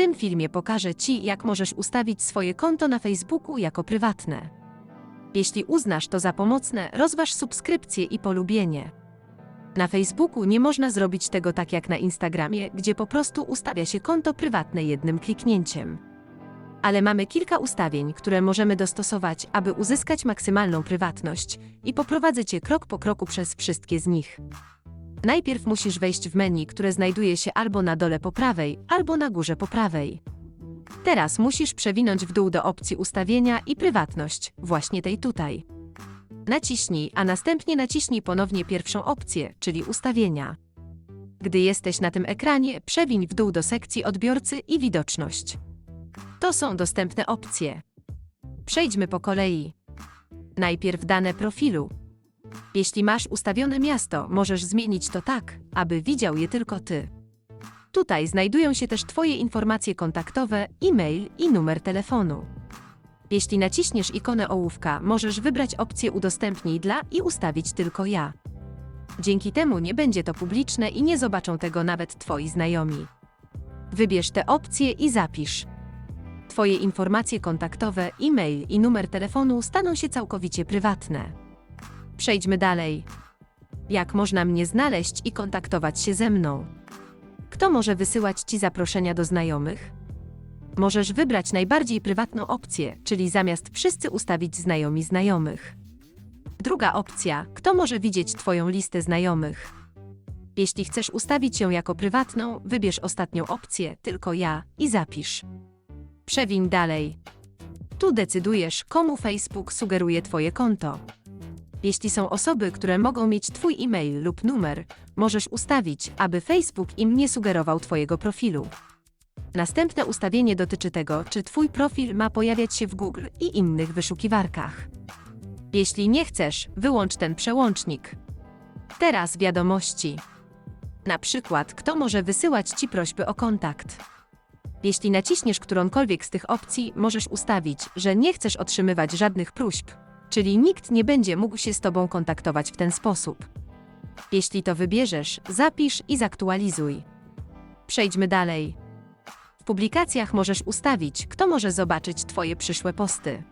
tym filmie pokażę Ci, jak możesz ustawić swoje konto na Facebooku jako prywatne. Jeśli uznasz to za pomocne, rozważ subskrypcję i polubienie. Na Facebooku nie można zrobić tego tak jak na Instagramie, gdzie po prostu ustawia się konto prywatne jednym kliknięciem. Ale mamy kilka ustawień, które możemy dostosować, aby uzyskać maksymalną prywatność i poprowadzę Cię krok po kroku przez wszystkie z nich. Najpierw musisz wejść w menu, które znajduje się albo na dole po prawej, albo na górze po prawej. Teraz musisz przewinąć w dół do opcji ustawienia i prywatność, właśnie tej tutaj. Naciśnij, a następnie naciśnij ponownie pierwszą opcję, czyli ustawienia. Gdy jesteś na tym ekranie, przewiń w dół do sekcji odbiorcy i widoczność. To są dostępne opcje. Przejdźmy po kolei. Najpierw dane profilu. Jeśli masz ustawione miasto, możesz zmienić to tak, aby widział je tylko ty. Tutaj znajdują się też Twoje informacje kontaktowe, e-mail i numer telefonu. Jeśli naciśniesz ikonę ołówka, możesz wybrać opcję Udostępnij dla i ustawić tylko ja. Dzięki temu nie będzie to publiczne i nie zobaczą tego nawet Twoi znajomi. Wybierz te opcje i zapisz. Twoje informacje kontaktowe, e-mail i numer telefonu staną się całkowicie prywatne. Przejdźmy dalej. Jak można mnie znaleźć i kontaktować się ze mną? Kto może wysyłać Ci zaproszenia do znajomych? Możesz wybrać najbardziej prywatną opcję, czyli zamiast wszyscy ustawić znajomi znajomych. Druga opcja: kto może widzieć Twoją listę znajomych? Jeśli chcesz ustawić ją jako prywatną, wybierz ostatnią opcję, tylko ja, i zapisz. Przewiń dalej. Tu decydujesz, komu Facebook sugeruje Twoje konto. Jeśli są osoby, które mogą mieć Twój e-mail lub numer, możesz ustawić, aby Facebook im nie sugerował Twojego profilu. Następne ustawienie dotyczy tego, czy Twój profil ma pojawiać się w Google i innych wyszukiwarkach. Jeśli nie chcesz, wyłącz ten przełącznik. Teraz wiadomości. Na przykład, kto może wysyłać Ci prośby o kontakt. Jeśli naciśniesz którąkolwiek z tych opcji, możesz ustawić, że nie chcesz otrzymywać żadnych próśb, czyli nikt nie będzie mógł się z Tobą kontaktować w ten sposób. Jeśli to wybierzesz, zapisz i zaktualizuj. Przejdźmy dalej. W publikacjach możesz ustawić, kto może zobaczyć Twoje przyszłe posty.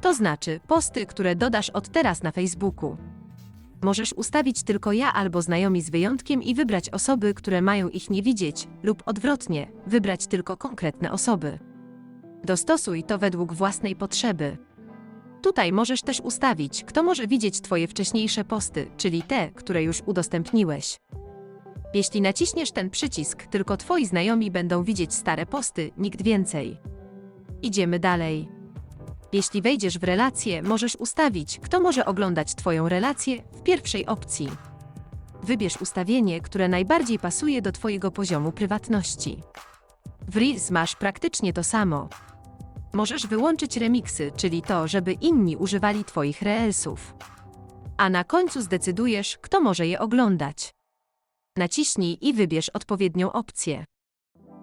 To znaczy posty, które dodasz od teraz na Facebooku. Możesz ustawić tylko ja albo znajomi z wyjątkiem i wybrać osoby, które mają ich nie widzieć, lub odwrotnie, wybrać tylko konkretne osoby. Dostosuj to według własnej potrzeby. Tutaj możesz też ustawić, kto może widzieć Twoje wcześniejsze posty, czyli te, które już udostępniłeś. Jeśli naciśniesz ten przycisk, tylko Twoi znajomi będą widzieć stare posty, nikt więcej. Idziemy dalej. Jeśli wejdziesz w relacje, możesz ustawić, kto może oglądać Twoją relację w pierwszej opcji. Wybierz ustawienie, które najbardziej pasuje do Twojego poziomu prywatności. W Reels masz praktycznie to samo. Możesz wyłączyć remiksy, czyli to, żeby inni używali Twoich reelsów. A na końcu zdecydujesz, kto może je oglądać. Naciśnij i wybierz odpowiednią opcję.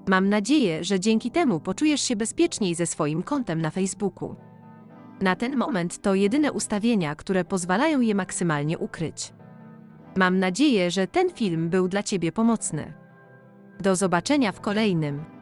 Mam nadzieję, że dzięki temu poczujesz się bezpieczniej ze swoim kontem na Facebooku. Na ten moment to jedyne ustawienia, które pozwalają je maksymalnie ukryć. Mam nadzieję, że ten film był dla Ciebie pomocny. Do zobaczenia w kolejnym.